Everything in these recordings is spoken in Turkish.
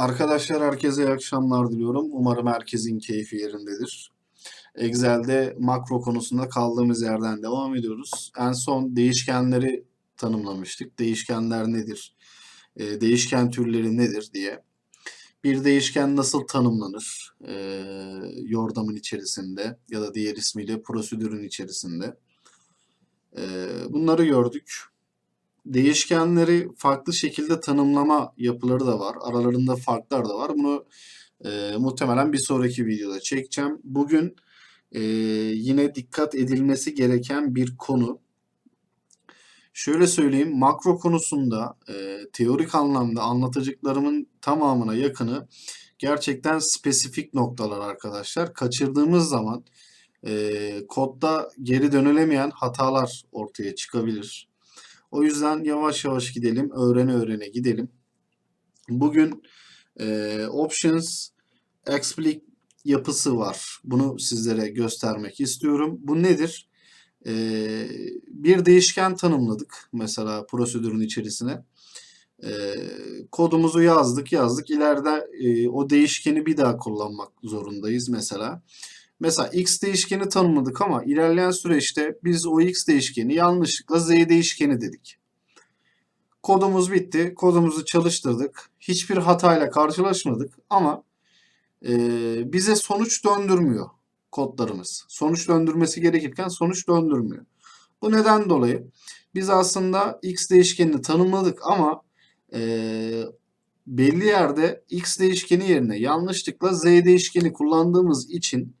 Arkadaşlar herkese iyi akşamlar diliyorum. Umarım herkesin keyfi yerindedir. Excel'de makro konusunda kaldığımız yerden devam ediyoruz. En son değişkenleri tanımlamıştık. Değişkenler nedir? Ee, değişken türleri nedir diye. Bir değişken nasıl tanımlanır? Ee, yordamın içerisinde ya da diğer ismiyle prosedürün içerisinde. Ee, bunları gördük. Değişkenleri farklı şekilde tanımlama yapıları da var. Aralarında farklar da var. Bunu e, muhtemelen bir sonraki videoda çekeceğim. Bugün e, yine dikkat edilmesi gereken bir konu. Şöyle söyleyeyim, makro konusunda e, teorik anlamda anlatacaklarımın tamamına yakını gerçekten spesifik noktalar arkadaşlar. Kaçırdığımız zaman e, kodda geri dönülemeyen hatalar ortaya çıkabilir. O yüzden yavaş yavaş gidelim, öğrene öğrene gidelim. Bugün e, Options Explicit yapısı var. Bunu sizlere göstermek istiyorum. Bu nedir? E, bir değişken tanımladık mesela prosedürün içerisine. E, kodumuzu yazdık yazdık. İleride e, o değişkeni bir daha kullanmak zorundayız mesela. Mesela x değişkeni tanımladık ama ilerleyen süreçte biz o x değişkeni yanlışlıkla z değişkeni dedik. Kodumuz bitti. Kodumuzu çalıştırdık. Hiçbir hatayla karşılaşmadık ama e, bize sonuç döndürmüyor kodlarımız. Sonuç döndürmesi gerekirken sonuç döndürmüyor. Bu neden dolayı biz aslında x değişkenini tanımladık ama e, belli yerde x değişkeni yerine yanlışlıkla z değişkeni kullandığımız için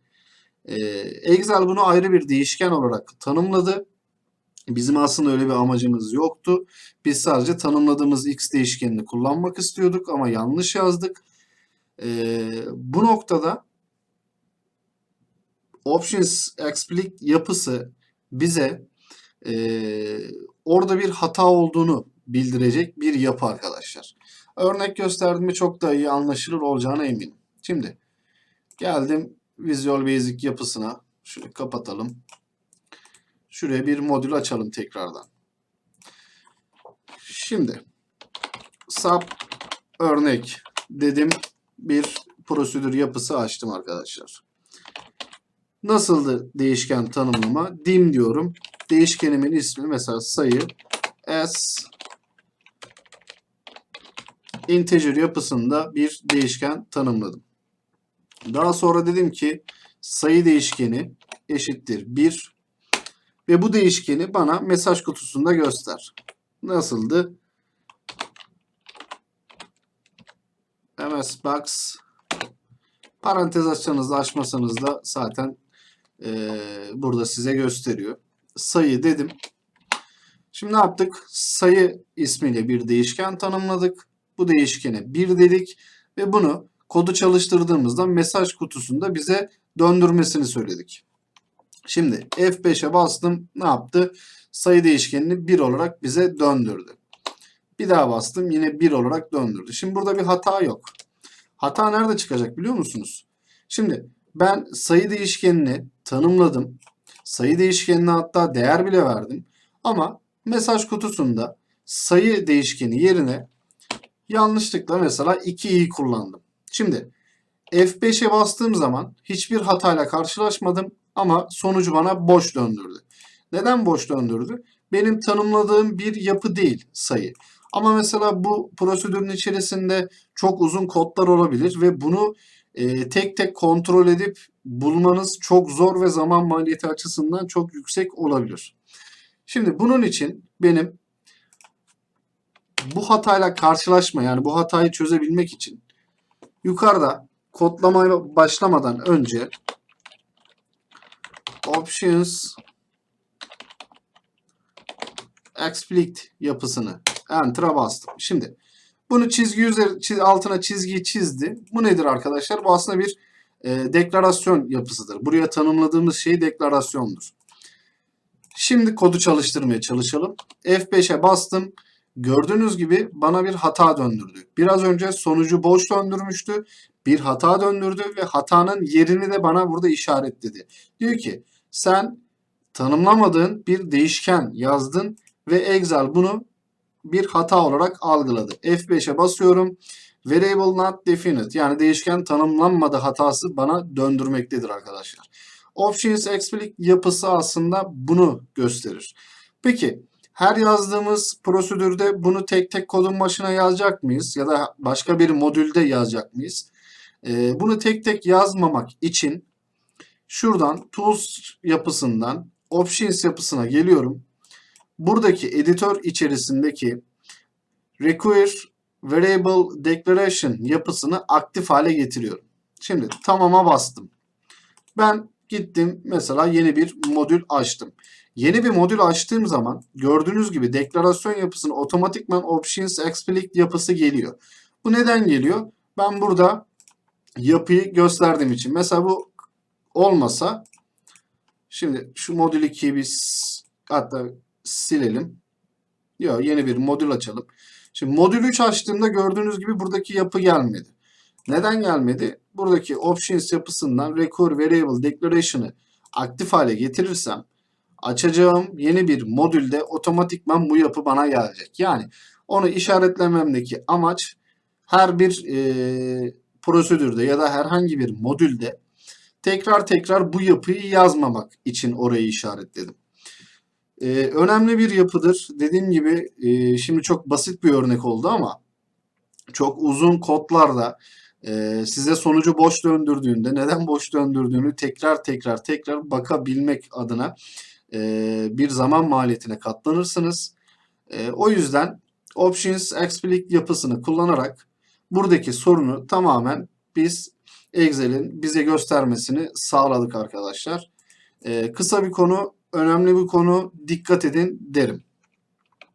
e, Excel bunu ayrı bir değişken olarak tanımladı. Bizim aslında öyle bir amacımız yoktu. Biz sadece tanımladığımız x değişkenini kullanmak istiyorduk ama yanlış yazdık. E, bu noktada Options Explicit yapısı bize e, orada bir hata olduğunu bildirecek bir yapı arkadaşlar. Örnek gösterdiğimde çok daha iyi anlaşılır olacağına eminim. Şimdi geldim Visual Basic yapısına. Şunu kapatalım. Şuraya bir modül açalım tekrardan. Şimdi sub örnek dedim bir prosedür yapısı açtım arkadaşlar. Nasıldı değişken tanımlama? Dim diyorum. Değişkenimin ismi mesela sayı s integer yapısında bir değişken tanımladım. Daha sonra dedim ki sayı değişkeni eşittir 1 ve bu değişkeni bana mesaj kutusunda göster. Nasıldı? MS Box parantez açsanız da açmasanız da zaten e, burada size gösteriyor. Sayı dedim. Şimdi ne yaptık? Sayı ismiyle bir değişken tanımladık. Bu değişkene 1 dedik ve bunu kodu çalıştırdığımızda mesaj kutusunda bize döndürmesini söyledik. Şimdi F5'e bastım. Ne yaptı? Sayı değişkenini 1 olarak bize döndürdü. Bir daha bastım. Yine 1 olarak döndürdü. Şimdi burada bir hata yok. Hata nerede çıkacak biliyor musunuz? Şimdi ben sayı değişkenini tanımladım. Sayı değişkenine hatta değer bile verdim. Ama mesaj kutusunda sayı değişkeni yerine yanlışlıkla mesela 2'yi kullandım. Şimdi F5'e bastığım zaman hiçbir hatayla karşılaşmadım ama sonucu bana boş döndürdü. Neden boş döndürdü? Benim tanımladığım bir yapı değil sayı. Ama mesela bu prosedürün içerisinde çok uzun kodlar olabilir ve bunu e, tek tek kontrol edip bulmanız çok zor ve zaman maliyeti açısından çok yüksek olabilir. Şimdi bunun için benim bu hatayla karşılaşma yani bu hatayı çözebilmek için yukarıda kodlamaya başlamadan önce Options Explicit yapısını Enter'a bastım. Şimdi bunu çizgi üzeri, altına çizgiyi çizdi. Bu nedir arkadaşlar? Bu aslında bir e, deklarasyon yapısıdır. Buraya tanımladığımız şey deklarasyondur. Şimdi kodu çalıştırmaya çalışalım. F5'e bastım. Gördüğünüz gibi bana bir hata döndürdü. Biraz önce sonucu boş döndürmüştü. Bir hata döndürdü ve hatanın yerini de bana burada işaretledi. Diyor ki sen tanımlamadığın bir değişken yazdın ve Excel bunu bir hata olarak algıladı. F5'e basıyorum variable not definite yani değişken tanımlanmadı hatası bana döndürmektedir arkadaşlar. Options explicit yapısı aslında bunu gösterir. Peki her yazdığımız prosedürde bunu tek tek kodun başına yazacak mıyız? Ya da başka bir modülde yazacak mıyız? Ee, bunu tek tek yazmamak için şuradan Tools yapısından Options yapısına geliyorum. Buradaki editör içerisindeki Require Variable Declaration yapısını aktif hale getiriyorum. Şimdi tamama bastım. Ben gittim mesela yeni bir modül açtım. Yeni bir modül açtığım zaman gördüğünüz gibi deklarasyon yapısının otomatikman Options Explicit yapısı geliyor. Bu neden geliyor? Ben burada yapıyı gösterdiğim için. Mesela bu olmasa şimdi şu modül 2'yi biz hatta silelim. Yok yeni bir modül açalım. Şimdi modül 3 açtığımda gördüğünüz gibi buradaki yapı gelmedi. Neden gelmedi? Buradaki options yapısından record variable declaration'ı aktif hale getirirsem açacağım yeni bir modülde otomatikman bu yapı bana gelecek. Yani onu işaretlememdeki amaç her bir e, prosedürde ya da herhangi bir modülde tekrar tekrar bu yapıyı yazmamak için orayı işaretledim. Ee, önemli bir yapıdır. Dediğim gibi e, şimdi çok basit bir örnek oldu ama çok uzun kodlarda e, size sonucu boş döndürdüğünde neden boş döndürdüğünü tekrar tekrar tekrar bakabilmek adına e, bir zaman maliyetine katlanırsınız. E, o yüzden Options Explicit yapısını kullanarak buradaki sorunu tamamen biz Excel'in bize göstermesini sağladık arkadaşlar. E, kısa bir konu, önemli bir konu. Dikkat edin derim.